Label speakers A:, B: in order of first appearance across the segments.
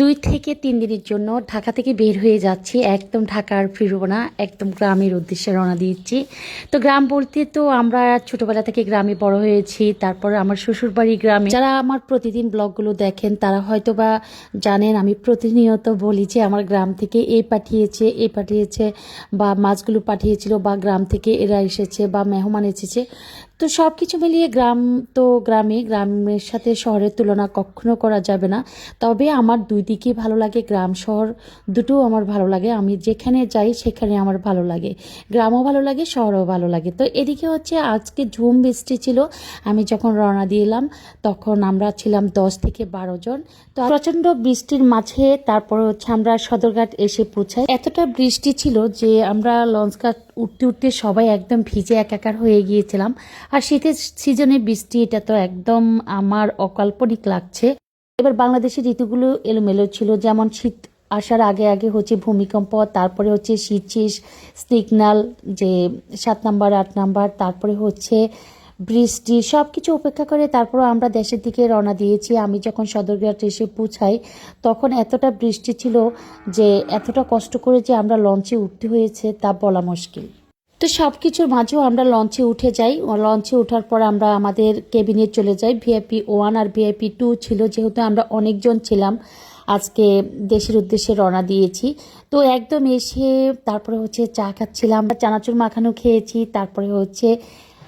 A: দুই থেকে তিন দিনের জন্য ঢাকা থেকে বের হয়ে যাচ্ছি। একদম ঢাকার ফিরবো না, একদম গ্রামের উদ্দেশ্যে রওনা দিচ্ছি। তো গ্রাম বলতে তো আমরা ছোটবেলা থেকে গ্রামে বড় হয়েছি, তারপর আমার শ্বশুরবাড়ি গ্রামে। যারা আমার প্রতিদিন ব্লগগুলো দেখেন, তারা হয়তো বা জানেন, আমি প্রতিনিয়ত বলি যে আমার গ্রাম থেকে এ পাঠিয়েছে এ পাঠিয়েছে, বা মাছগুলো পাঠিয়েছিল, বা গ্রাম থেকে এরা এসেছে, বা মেহমান এসেছে। তো সব কিছু মিলিয়ে গ্রাম তো গ্রামে, গ্রামের সাথে শহরের তুলনা কখনো করা যাবে না। তবে আমার দুই দিকেই ভালো লাগে, গ্রাম শহর দুটোও আমার ভালো লাগে। আমি যেখানে যাই সেখানে আমার ভালো লাগে। গ্রামও ভালো লাগে, শহরও ভালো লাগে। তো এদিকে হচ্ছে আজকে ঝুম বৃষ্টি ছিল। আমি যখন রওনা দিলাম তখন আমরা ছিলাম দশ থেকে বারো জন। তো প্রচণ্ড বৃষ্টির মাঝে তারপর হচ্ছে আমরা সদরঘাট এসে পৌঁছাই। এতটা বৃষ্টি ছিল যে আমরা লঞ্চ ঘাট উঠতে উঠতে সবাই একদম ভিজে একাকার হয়ে গিয়েছিলাম। আর শীতের সিজনে বৃষ্টি, এটা তো একদম আমার অকাল্পনিক লাগছে। এবার বাংলাদেশের ঋতুগুলো এলোমেলো ছিল, যেমন শীত আসার আগে আগে হচ্ছে ভূমিকম্প, তারপরে হচ্ছে শীতশিস সিগনাল যে সাত নাম্বার, আট নাম্বার, তারপরে হচ্ছে বৃষ্টি সব কিছু উপেক্ষা করে তারপরও আমরা দেশের দিকে রওনা দিয়েছি। আমি যখন সদরঘাট এসে পৌঁছাই, তখন এতটা বৃষ্টি ছিল যে, এতটা কষ্ট করে যে আমরা লঞ্চে উঠতে হয়েছে তা বলা মুশকিল। তো সব কিছুর মাঝেও আমরা লঞ্চে উঠে যাই। লঞ্চে ওঠার পর আমরা আমাদের কেবিনে চলে যাই। ভিআইপি ওয়ান আর ভিআইপি টু ছিল, যেহেতু আমরা অনেকজন ছিলাম, আজকে দেশের উদ্দেশ্যে রওনা দিয়েছি। তো একদম এসে তারপরে হচ্ছে চা খাচ্ছিলাম চানাচুর মাখানো খেয়েছি, তারপরে হচ্ছে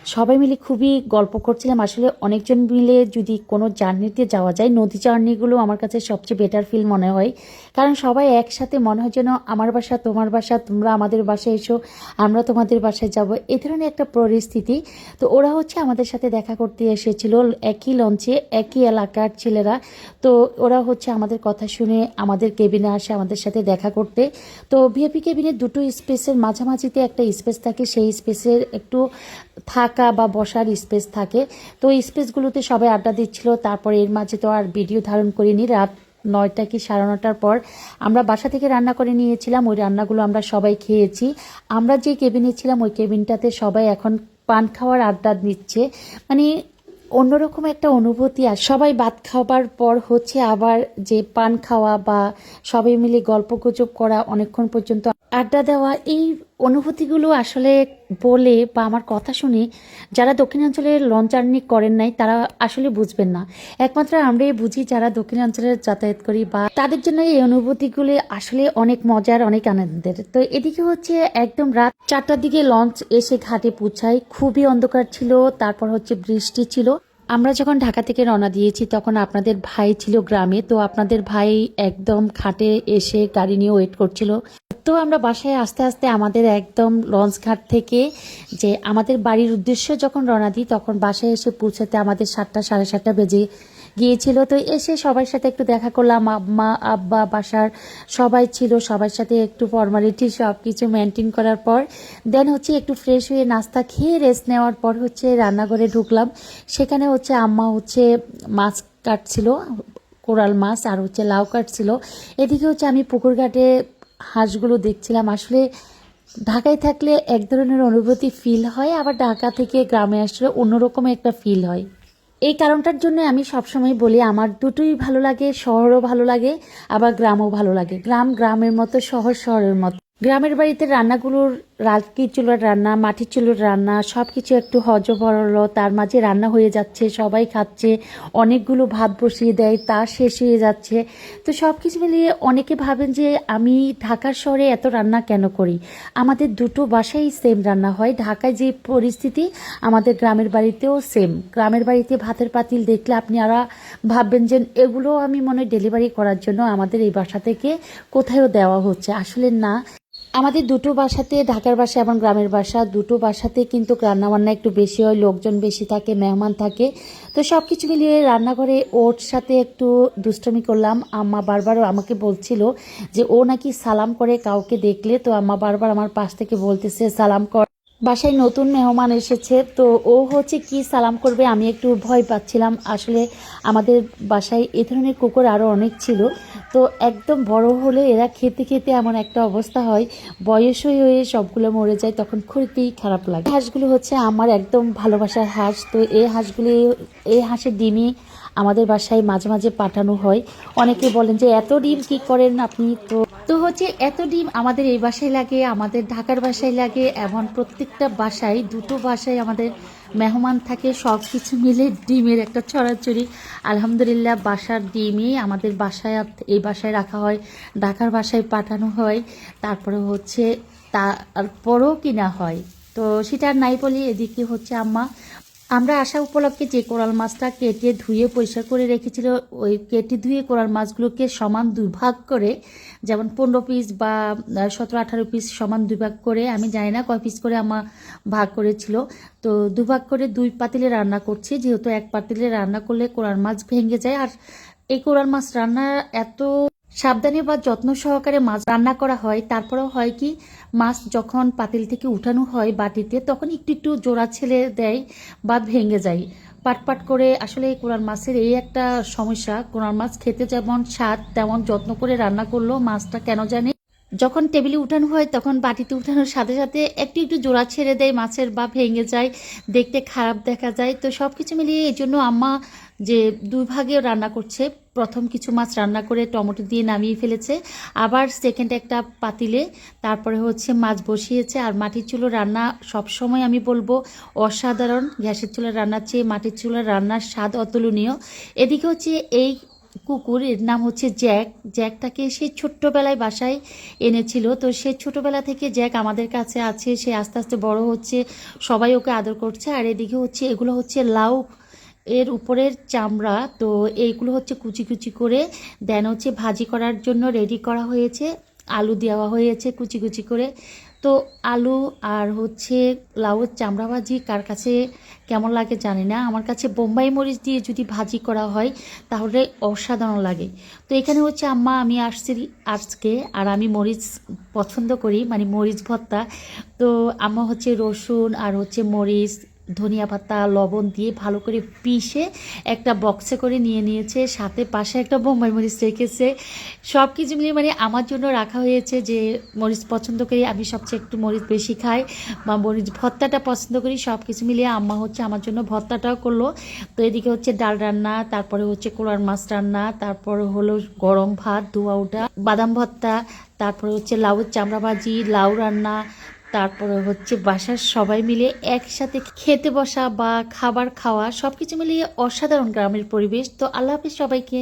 A: সবাই মিলে খুবই গল্প করছিলাম। আসলে অনেকজন মিলে যদি কোনো জার্নিতে যাওয়া যায়, নদী জার্নিগুলো আমার কাছে সবচেয়ে বেটার ফিল মনে হয়। কারণ সবাই একসাথে মনে হয় যেন আমার বাসা, তোমার বাসা, তোমরা আমাদের বাসায় এসো, আমরা তোমাদের বাসায় যাব। এ ধরনের একটা পরিস্থিতি। তো ওরা হচ্ছে আমাদের সাথে দেখা করতে এসেছিল একই লঞ্চে, একই এলাকার ছেলেরা। তো ওরা হচ্ছে আমাদের কথা শুনে আমাদের কেবিনে আসে আমাদের সাথে দেখা করতে। তো ভিআইপি কেবিনে দুটো স্পেসের মাঝামাঝিতে একটা স্পেস থাকে। সেই স্পেসের একটু থাকা বা বসার স্পেস থাকে। তো স্পেসগুলোতে সবাই আড্ডা দিচ্ছিল। তারপরে এর মাঝে তো আর ভিডিও ধারণ করিনি। রাত নয়টা কি সাড়ে নটার পর আমরা বাসা থেকে রান্না করে নিয়েছিলাম। ওই রান্নাগুলো আমরা সবাই খেয়েছি। আমরা যে কেবিনে ছিলাম, ওই কেবিনটাতে সবাই এখন পান খাওয়ার আড্ডা নিচ্ছে মানে অন্যরকম একটা অনুভূতি। আর সবাই ভাত খাওয়ার পর হচ্ছে আবার যে পান খাওয়া বা সবাই মিলে গল্প গুজব করা, অনেকক্ষণ পর্যন্ত আড্ডা দেওয়া, এই অনুভূতিগুলো আসলে বলে বা আমার কথা শুনে যারা দক্ষিণাঞ্চলের লঞ্চ জার্নি করেন নাই, তারা আসলে বুঝবেন না। একমাত্র আমরাই বুঝি যারা দক্ষিণাঞ্চলে যাতায়াত করি বা তাদের জন্য এই অনুভূতিগুলি আসলে অনেক মজার, অনেক আনন্দের। তো এদিকে হচ্ছে একদম রাত চারটার দিকে লঞ্চ এসে ঘাটে পৌঁছায় খুবই অন্ধকার ছিল, তারপর হচ্ছে বৃষ্টি ছিল। আমরা যখন ঢাকা থেকে রওনা দিয়েছি, তখন আপনাদের ভাই ছিল গ্রামে। তো আপনাদের ভাই একদম খাটে এসে গাড়ি নিয়ে ওয়েট করছিল। তো আমরা বাসায় আস্তে আস্তে আমাদের একদম লঞ্চ ঘাট থেকে যে আমাদের বাড়ির উদ্দেশ্যে যখন রওনা দিই, তখন বাসায় এসে পৌঁছাতে আমাদের সাতটা, সাড়ে সাতটা বেজে গিয়েছিল। তো এসে সবার সাথে একটু দেখা করলাম। আম্মা, আব্বা, বাসার সবাই ছিল। সবার সাথে একটু ফর্মালিটি সব কিছু মেনটেন করার পর দেন হচ্ছে একটু ফ্রেশ হয়ে নাস্তা খেয়ে রেস্ট নেওয়ার পর হচ্ছে রান্নাঘরে ঢুকলাম। সেখানে হচ্ছে আম্মা হচ্ছে মাছ কাটছিল, কোরাল মাছ আর হচ্ছে লাউ কাটছিল। এদিকে হচ্ছে আমি পুকুর ঘাটে হাঁসগুলো দেখছিলাম। আসলে ঢাকায় থাকলে এক ধরনের অনুভূতি ফিল হয়, আবার ঢাকা থেকে গ্রামে আসলে অন্যরকম একটা ফিল হয়। এই কারণটার জন্য আমি সবসময় বলি, আমার দুটোই ভালো লাগে, শহরও ভালো লাগে, আবার গ্রামও ভালো লাগে। গ্রাম গ্রামের মতো, শহর শহরের মতো। গ্রামের বাড়িতে রান্নাগুলোর রাজকি চুলোর রান্না, মাটির চুলোর রান্না সব কিছু একটু হজবরল, তার মাঝে রান্না হয়ে যাচ্ছে, সবাই খাচ্ছে, অনেকগুলো ভাত বসিয়ে দেয়, তা শেষ হয়ে যাচ্ছে। তো সব কিছু মিলিয়ে অনেকে ভাবেন যে আমি ঢাকার শহরে এত রান্না কেন করি? আমাদের দুটো বাসাই সেম রান্না হয়। ঢাকায় যে পরিস্থিতি, আমাদের গ্রামের বাড়িতেও সেম গ্রামের বাড়িতে ভাতের পাতিল দেখলে আপনি আরা ভাববেন যে এগুলো আমি মনে হয় ডেলিভারি করার জন্য আমাদের এই বাসা থেকে কোথায়ও দেওয়া হচ্ছে। আসলে না। আমাদের দুটো বাসাতে, ঢাকার বাসা এবং গ্রামের বাসা, দুটো বাসাতে কিন্তু রান্নাবান্না একটু বেশি হয়, লোকজন বেশি থাকে, মেহমান থাকে। তো সব কিছু মিলিয়ে রান্নাঘরে ওর সাথে একটু দুষ্টমি করলাম। আম্মা বারবার আমাকে বলছিল যে ও নাকি সালাম করে কাউকে দেখলে। তো আম্মা বারবার আমার পাশ থেকে বলতেছে, সালাম কর। বাসায় নতুন মেহমান এসেছে, তো ও হচ্ছে কি সালাম করবে আমি একটু ভয় পাচ্ছিলাম। আসলে আমাদের বাসায় এ ধরনের কুকুর আরও অনেক ছিল, তো একদম বড় হলে এরা খেতে খেতে এমন একটা অবস্থা হয়, বয়স হয়ে হয়ে সবগুলো মরে যায়, তখন খুবই খারাপ লাগে। হাঁসগুলো হচ্ছে আমার একদম ভালোবাসার হাঁস, তো এই হাঁসগুলি, এই হাঁসের ডিমই আমাদের বাসায় মাঝে মাঝে পাঠানো হয়। অনেকে বলেন যে, এত ডিম কি করেন আপনি? তো তো হচ্ছে এত ডিম আমাদের এই বাসায় লাগে, আমাদের ঢাকার বাসায় লাগে, এমন প্রত্যেকটা বাসায়, দুটো বাসায় আমাদের মেহমান থাকে সব কিছু মিলে ডিমের একটা ছড়াছড়ি আলহামদুলিল্লাহ, বাসার ডিমই আমাদের বাসায় এই বাসায় রাখা হয়, ঢাকার বাসায় পাঠানো হয়, তারপরে হচ্ছে তারপরও কিনা হয়। তো সেটা নাই বলি, এদিকে হচ্ছে আম্মা আমরা আশা উপলক্ষে যে কোরাল মাছটা কেটে ধুয়ে পরিষ্কার করে রেখেছিল, ওই কেটে ধুয়ে কোরাল মাছগুলোকে সমান দুই ভাগ করে, যেমন পনেরো পিস বা সতেরো আঠারো পিস সমান দুই ভাগ করে, আমি জানি না কয় পিস করে আমার ভাগ করেছিল। তো দুভাগ করে দুই পাতিলে রান্না করছি, যেহেতু এক পাতিলে রান্না করলে কোরাল মাছ ভেঙে যায়। আর এই কোরাল মাছ রান্না এত সাবধানে বা যত্ন সহকারে মাছ রান্না করা হয়। তারপরেও হয় কি, মাছ যখন পাতিল থেকে উঠানো হয় বাটিতে, তখন একটু একটু জোড়া ছেলে দেয় বা ভেঙে যায়। পাটপাট পাট করে আসলে কোরআন মাছের এই একটা সমস্যা। কোরআন মাছ খেতে যেমন স্বাদ, তেমন যত্ন করে রান্না করলেও মাছটা কেন জানি যখন টেবিলে উঠানো হয়, তখন বাটিতে উঠানোর সাথে সাথে একটু একটু জোড়া ছেড়ে দেয়, মাছের বা ভেঙে যায়, দেখতে খারাপ দেখা যায়। তো সব কিছু মিলিয়ে এই জন্য আম্মা যে দুই ভাগে রান্না করছে, প্রথম কিছু মাছ রান্না করে টমেটো দিয়ে নামিয়ে ফেলেছে, আবার সেকেন্ড একটা পাতিলে, তারপরে হচ্ছে মাছ বসিয়েছে, আর মাটির চুলো রান্না সব সময় আমি বলব অসাধারণ। গ্যাসের চুলার রান্নার চেয়ে মাটির চুলার রান্নার স্বাদ অতুলনীয়। এদিকে হচ্ছে এই কুকুর এর নাম হচ্ছে জ্যাক। জ্যাকটাকে সে ছোট্টবেলায় বাসায় এনেছিল। তো সে ছোটবেলা থেকে জ্যাক আমাদের কাছে আছে। সে আস্তে আস্তে বড় হচ্ছে, সবাই ওকে আদর করছে। আর এদিকে হচ্ছে, এগুলো হচ্ছে লাউ এর উপরের চামড়া। তো এইগুলো হচ্ছে কুচি কুচি করে দেন হচ্ছে ভাজি করার জন্য রেডি করা হয়েছে। আলু দেওয়া হয়েছে কুচি কুচি করে। তো আলু আর হচ্ছে লাউয়ের চামড়া ভাজি কার কাছে কেমন লাগে জানি না। আমার কাছে বোম্বাই মরিচ দিয়ে যদি ভাজি করা হয় তাহলে অসাধারণ লাগে। তো এখানে হচ্ছে আম্মা, আমি আসছি আজকে আর আমি মরিচ পছন্দ করি মানে মরিচ ভর্তা। তো আম্মা হচ্ছে রসুন আর হচ্ছে মরিচ ধনিয়া পাতা, লবণ দিয়ে ভালো করে পিষে একটা বক্সে করে নিয়ে নিয়েছে। সাথে পাশে একটা বোম্বাই মরিচ রেখেছে। সব কিছু মিলিয়ে মানে আমার জন্য রাখা হয়েছে যে, মরিচ পছন্দ করি, আমি সবচেয়ে একটু মরিচ বেশি খাই বা মরিচ ভর্তাটা পছন্দ করি সব কিছু মিলিয়ে আম্মা হচ্ছে আমার জন্য ভর্তাটাও করল। তো এদিকে হচ্ছে ডাল রান্না, তারপরে হচ্ছে কোলার মাছ রান্না, তারপরে হলো গরম ভাত, ধোয়া ওটা, বাদাম ভর্তা, তারপরে হচ্ছে লাউয়ের চামড়া ভাজি, লাউ রান্না তারপরে হচ্ছে বাসার সবাই মিলে একসাথে খেতে বসা বা খাবার খাওয়া সব কিছু মিলিয়ে অসাধারণ গ্রামের পরিবেশ। তো আল্লাহ হাফিজ সবাইকে।